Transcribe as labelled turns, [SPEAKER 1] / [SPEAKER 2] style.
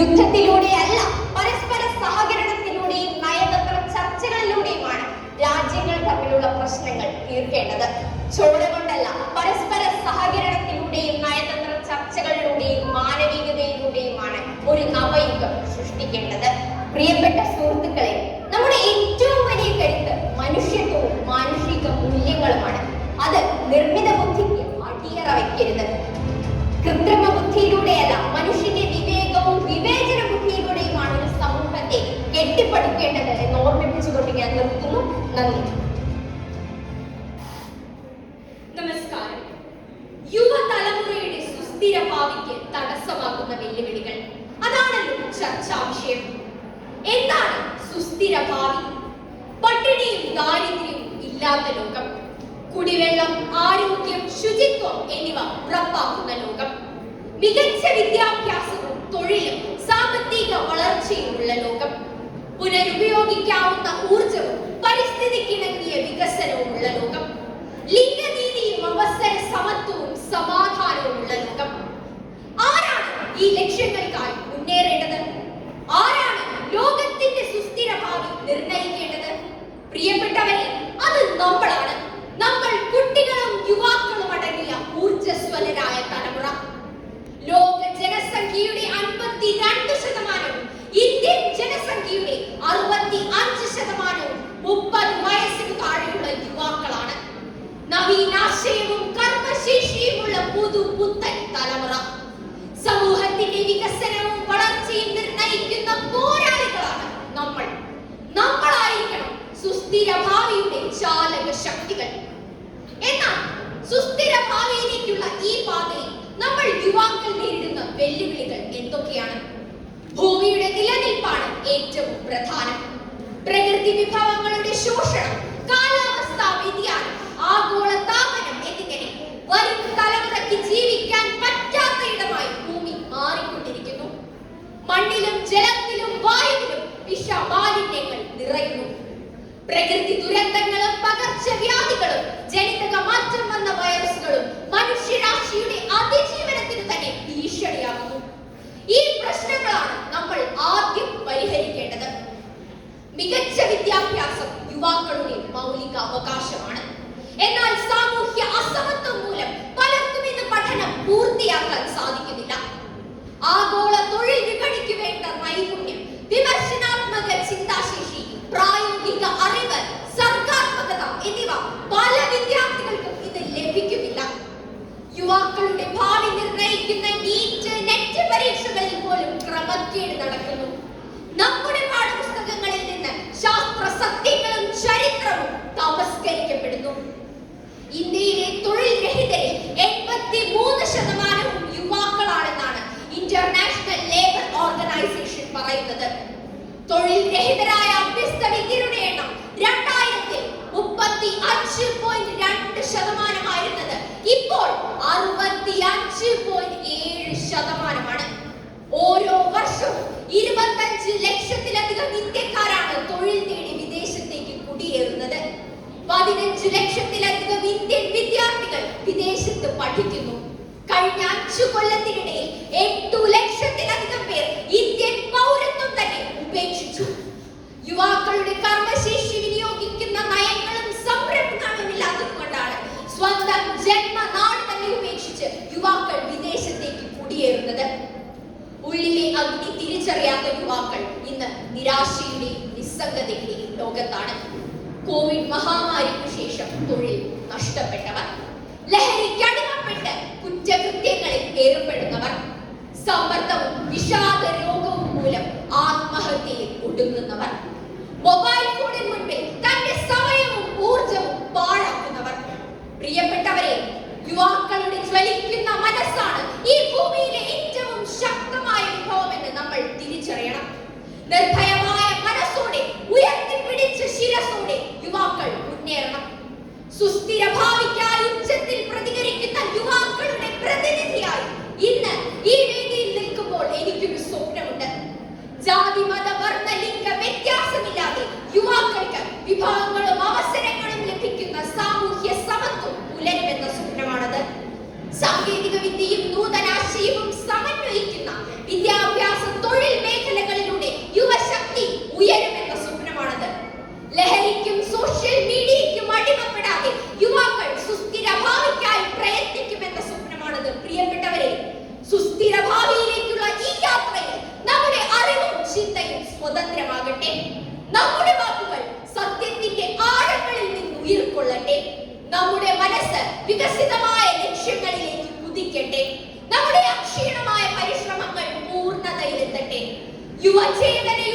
[SPEAKER 1] യുദ്ധത്തിലൂടെയല്ല പരസ്പര സഹകരണത്തിലൂടെയും നയതന്ത്ര ചർച്ചകളിലൂടെയുമാണ് രാജ്യങ്ങൾ തമ്മിലുള്ള പ്രശ്നങ്ങൾ തീർക്കേണ്ടത്. ചോര കൊണ്ടല്ല പരസ്പര സഹകരണത്തിലൂടെയും നയതന്ത്ര ചർച്ചകളിലൂടെയും മാനവികതയിലൂടെയുമാണ് ഒരു നവയുഗം സൃഷ്ടിക്കേണ്ടത്. പ്രിയപ്പെട്ട
[SPEAKER 2] ഭാവിക്ക് തടസ്സമാകുന്ന വെല്ലുവിളികൾ. അതാണല്ലോ ചർച്ചാ എന്താണ് സുസ്ഥിര ഭാവി? പട്ടിണിയും ദാരിദ്ര്യവും ഇല്ലാത്ത ലോകം. കുടിവെള്ളം ആരോഗ്യം ശുചിത്വം എന്നിവ ഉറപ്പാക്കുന്ന ലോകം. മികച്ച വിദ്യാഭ്യാസവും തൊഴിലും സാമ്പത്തിക വളർച്ചയുമുള്ള ലോകം. പുനരുപയോഗിക്കാവുന്ന ഊർജവും പരിസ്ഥിതിക്കിണങ്ങിയ വികസനവുമുള്ള ലോകം. ലിംഗനീതിയും അവസര സമത്വവും സമാധാനവുമുള്ള ലോകം ആരാണ് ഈ ലക്ഷ്യങ്ങൾക്കായി മുന്നേറേണ്ടത് ആരാണ് ലോകത്തിന്റെ സുസ്ഥിര ഭാവി നിർണയിക്കേണ്ടത് പ്രിയപ്പെട്ടവരെ അത് നമ്മളാണ്. നമ്മൾ കുട്ടികളും യുവാക്കളും അടങ്ങിയ ഊർജസ്വലരായ തലമുറ. ലോക ജനസംഖ്യയുടെ അൻപത്തി രണ്ട് ശതമാനവും ഇന്ത്യൻ ജനസംഖ്യയുടെ അറുപത്തി അഞ്ച് ശതമാനവും മുപ്പത് വയസ്സിന് താഴെയുള്ള യുവാക്കളാണ്. നവീനാശയവും കർമ്മശേഷിയുമുള്ള പുതു വികസനവും വളർച്ചയും നിർണയിക്കുന്ന പോരാളികളാണ് നമ്മൾ. നമ്മളായിരിക്കണം സുസ്ഥിര ഭാവിയുടെ ചാലക ശക്തികൾ എന്നാൽ സുസ്ഥിര ഭാവിയിലേക്കുള്ള ഈ പാതയിൽ നമ്മൾ യുവാക്കൾ നേരിടുന്ന വെല്ലുവിളികൾ എന്തൊക്കെയാണ്? ഭൂമിയുടെ നിലനിൽപ്പാണ് ഏറ്റവും പ്രധാനം. പ്രകൃതി വിഭവങ്ങളുടെ ശോഷണം കാലാവസ്ഥാ വ്യതിയാനം ആഗോള പ്രകൃതി ദുരന്തങ്ങളും പകർച്ചവ്യാധികളും ജനിതക മാറ്റം വന്ന വൈറസുകളും മനുഷ്യരാശിയുടെ അതിജീവനത്തിന് തന്നെ ഭീഷണിയാകുന്നു. ഈ പ്രശ്നങ്ങളാണ് നമ്മൾ ആദ്യം പരിഹരിക്കേണ്ടത്. മികച്ച വിദ്യാഭ്യാസം യുവാക്കളുടെ മൗലിക അവകാശമാണ് എന്നാൽ ഇപ്പോൾ ഓരോ ലക്ഷത്തിലധികം തൊഴിൽ തേടി വിദേശത്തേക്ക് കുടിയേറുന്നത്. പതിനഞ്ച് ലക്ഷത്തിലധികം ഇന്ത്യൻ വിദ്യാർത്ഥികൾ വിദേശത്ത് പഠിക്കുന്നു. കഴിഞ്ഞ അഞ്ചു കൊല്ലത്തിനിടയിൽ എട്ടു ലക്ഷത്തിലധികം തിരിച്ചറിയാത്ത യുവാക്കൾ ഇന്ന് നിരാശയുടെയും നിസ്സംഗതയുടെയും ലോകത്താണ്. കോവിഡ് മഹാമാരിക്ക് ശേഷം തൊഴിൽ നഷ്ടപ്പെട്ടവർ ലഹരിക്ക് അടിമപ്പെട്ട് കുറ്റകൃത്യങ്ങളിൽ ഏർപ്പെടുന്നവർ സമ്മർദ്ദവും വിഷാദ രോഗവും മൂലം ആത്മഹത്യയിൽ ഒടുങ്ങുന്നവർ മൊബൈൽ നിർഭയമായ മനസ്സോടെ ഉയർത്തിപ്പിടിച്ച ശിരസോടെ യുവാക്കൾ മുന്നേറണം. സുസ്ഥിര ഭാവിക്കായി ഉച്ചത്തിൽ പ്രതികരിക്കുന്ന യുവാക്കളുടെ പ്രതിനിധിയായി ഇന്ന് ഈ വേദിയിൽ നിൽക്കുമ്പോൾ എനിക്കൊരു സ്വപ്നമുണ്ട്. ജാതി മത നമ്മുടെ മനസ്സ് വികസിതമായ ലക്ഷ്യങ്ങളിലേക്ക് കുതിക്കട്ടെ. നമ്മുടെ അക്ഷീണമായ പരിശ്രമങ്ങൾ പൂർണതയിലെത്തട്ടെ. യുവചേതനയുടെ